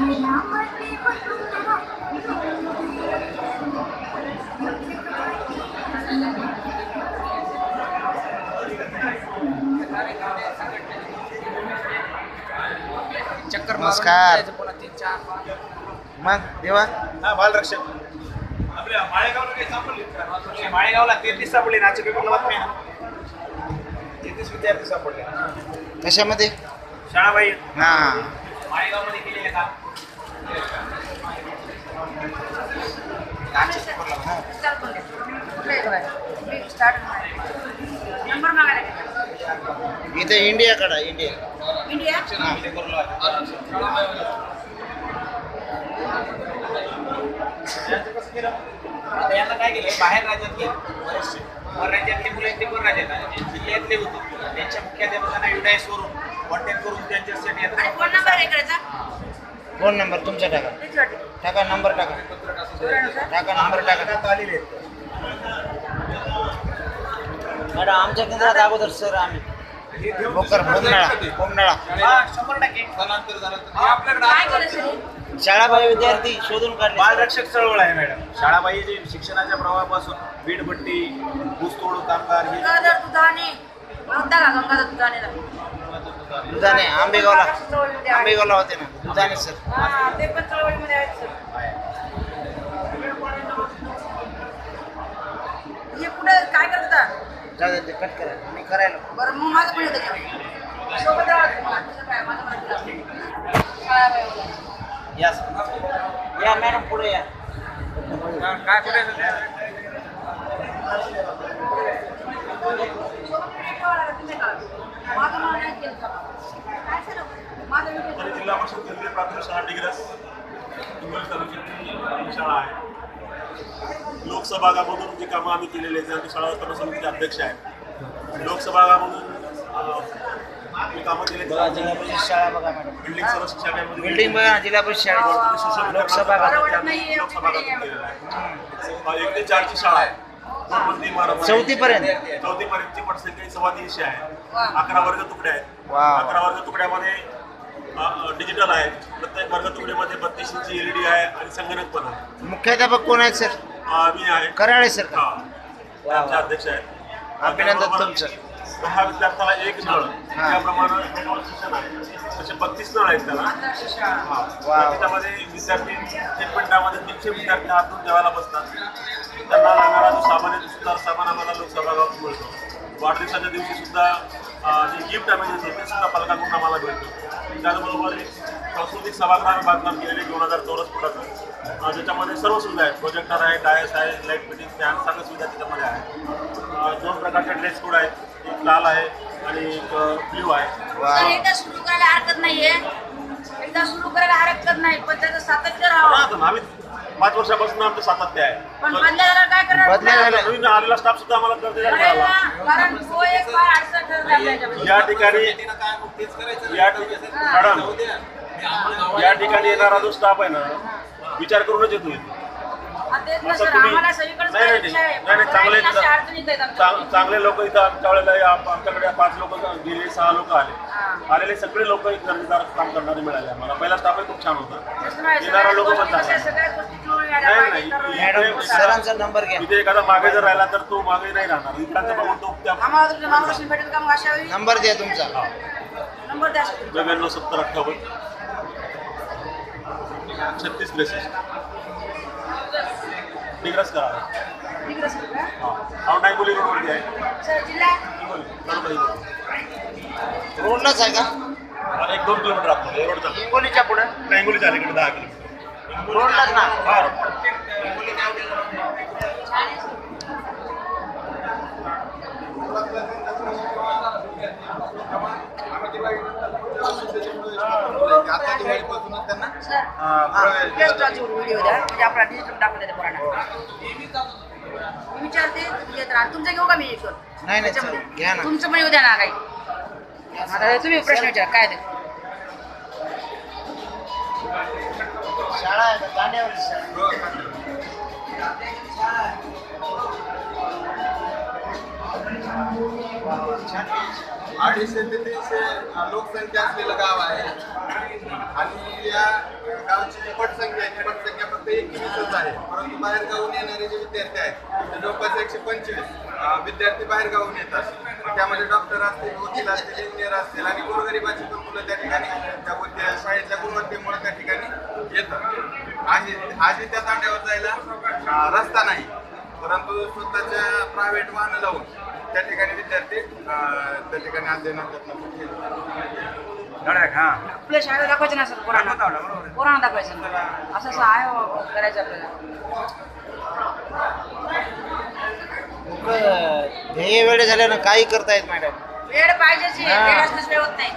चक्कर नमस्कार. मग देवा. हा बालरक्षक. आपल्या माळेगावला काही सापडले? का? माळेगावला तेहतीस सापडले ना आजच्या पेपरला बातमी तेहतीस विद्यार्थी सापडले. कशामध्ये? शाळाबाई हा. माळेगावमध्ये केलेले काम. इथे इंडिया इंडिया. हा कसं केलं आता यांना काय केलं बाहेर राज्यातले बरेचसे राज्यातले मुलं ते वर राज्यात. जिल्ह्यातले होते त्यांच्या मुख्याध्यापकांना युडायस वरून कॉन्टॅक्ट करून त्यांच्यासाठी फोन नंबर तुमचा टाका. टाका नंबर टाका. टाका नंबर टाका. मॅडम आमच्या केंद्रात अगोदर सर आम्ही. हा, शंभर टक्के शाळाबाई विद्यार्थी शोधून काढले. बालरक्षक चळवळ आहे मॅडम. शाळाबाई जे शिक्षणाच्या प्रवाहापासून वीटभट्टी ऊसतोड कामगार हे गंगाधर दुधाने गंगाधर दुधाने आंबेगावला. आंबेगावला होते ना. दुधाने सर. हा ते पण चळवळीमध्ये आहेत सर. आहे. हे कुठे काय करत? जाऊ दे कट करा. मी करायला. बरं मग माझं पण सोबत. या सर. या मॅडम पुढे या. काय? जिल्हा परिषद केंद्रीय प्राथमिक शाळा डिग्रस हिंगोली तालुक्यातील शाळा आहे. लोकसभा भागामधून जी कामं आम्ही केलेली आहेत शाळा स्थापना समितीचे अध्यक्ष आहे लोकसभा भागामधून अं, मी कामं केली बघा जिल्हा परिषद शाळा बघा मॅडम. बिल्डिंग सर्व शिक्षा अभियानमध्ये बिल्डिंग बघा जिल्हा परिषद शाळेत लोकसभा. लोकसभा एक ते चारची शाळा आहे. इमारत चौथीपर्यंत? चौथी पर्यंतची पटसंख्या ही सव्वा तीनशे आहे. अकरा वर्ग तुकड्या आहेत. अकरा वर्ग तुकड्यामध्ये डिजिटल आहे. प्रत्येक वर्ग तुकड्यामध्ये बत्तीस इंची एलईडी आहे आणि संगणक पण आहे. मुख्याध्यापक कोण आहेत सर? मी आहे. कराळे सर का? आमचे अध्यक्ष आहेत. अभिनंदन तुमचं. दहा विद्यार्थ्याला एक नळ. त्याप्रमाणे शिक्षण आहे तसे बत्तीस नळ आहेत त्याला. त्याच्यामध्ये विद्यार्थी एक मिनिटामध्ये तीनशे विद्यार्थी हातून जेवायला बसतात. त्यांना लागणारा जो सामान आहे तो सुद्धा सामान आम्हाला लोकसभा गावात मिळतो. वाढदिवसाच्या दिवशी सुद्धा जे गिफ्ट आम्ही देतो ते सुद्धा पालकांकडून आम्हाला मिळतो. त्याचबरोबर एक सांस्कृतिक सभागृह बांधकाम केलेले दोन हजार चौरस फुटाचं अं, ज्याच्यामध्ये सर्व सुविधा आहेत. प्रोजेक्टर आहे डायस आहे लाइट फिटिंग फॅन सगळ्या सुविधा त्याच्यामध्ये आहेत अं, दोन प्रकारचे ड्रेस कोड आहेत. लाल आहे आणि एक ब्ल्यू आहे. सर, एकदा सुरू करायला हरकत नाहीये. एकदा सुरू करायला हरकत नाही पण त्याचं सातत्य राहावं. राहतो ना आम्ही पाच वर्षापासून आमचं सातत्य पण आहे काय बदल्या नवीन आलेला स्टाफ सुद्धा आम्हाला कारण तो एक फार आपल्याच्यामध्ये. या ठिकाणी या ठिकाणी मॅडम या ठिकाणी येणारा जो स्टाफ आहे ना विचार करूनच येतो इथे. चांगले- लोक इथं आमच्या वेळेला आमच्याकडे पाच लोक गेले सहा लोक आले. हा. आलेले सगळे लोक एक दर्जेदार काम करणारे मिळाले आम्हाला. पहिला स्टाफही खूप छान होता. येणारा लोक पण नाही, इथे- एखादा मागे जर राहिला तर तो मागे नाही राहणार. बघून तो नंबर द्या तुमचा. नंबर द्या. सर. नव्याण्णव सत्तर अठ्ठावन्न. छत्तीस त्रेसष्ट डिग्रस करा. ठीक आहे सर का? हा. नायगोली रोडवरती आहे. सर जिल्हा. रोडलाच आहे का? एक दोन किलोमीटर आपलं हे रोडचा हिंगोलीच्या पुढे? नायगोलीच्या अलीकडे दहा किलोमीटर. रोडलाच ना? हा गेस्ट व्हिडिओ द्या म्हणजे आपला डिजिटल दाखवता येते पोरांना विचारते येत राहा तुमचं घेऊ का मी एक नाही, त्याच्यामध्ये? तुमचं पण येऊ द्या ना काही आता तुम्ही प्रश्न विचारा काय ते शाळा आहे शाळा अडीचशे ते तीनशे लोकसंख्या असलेलं गाव आहे आणि या गावची जी पटसंख्या आहे ती पटसंख्या फक्त एकवीसच आहे. परंतु बाहेर गावून येणारे जे विद्यार्थी आहेत ते जवळपास एकशे पंचवीस विद्यार्थी बाहेर गावून येतात. त्यामध्ये डॉक्टर असतील वकील असतील इंजिनियर असतील आणि गोरगरिबाची पण मुलं त्या ठिकाणी त्या विद्या- शाळेच्या गुणवत्तेमुळे त्या ठिकाणी येतात. आजी आजी त्या तांड्यावर जायला रस्ता नाही. परंतु स्वतःच्या प्रायव्हेट वाहनं लावून त्या ठिकाणी विद्यार्थी त्या ठिकाणी अध्ययनात आपल्या शाळेला दाखवायचं ना सर पोरांना. पोरांना दाखवायचं ना. असं असं आहे बाबा, करायचं आपल्याला. लोकं ध्येय वेळ झाल्यानं काही करतायत मॅडम वेळ पाहिजेच हे, हा. वेळ वेळ होत नाही.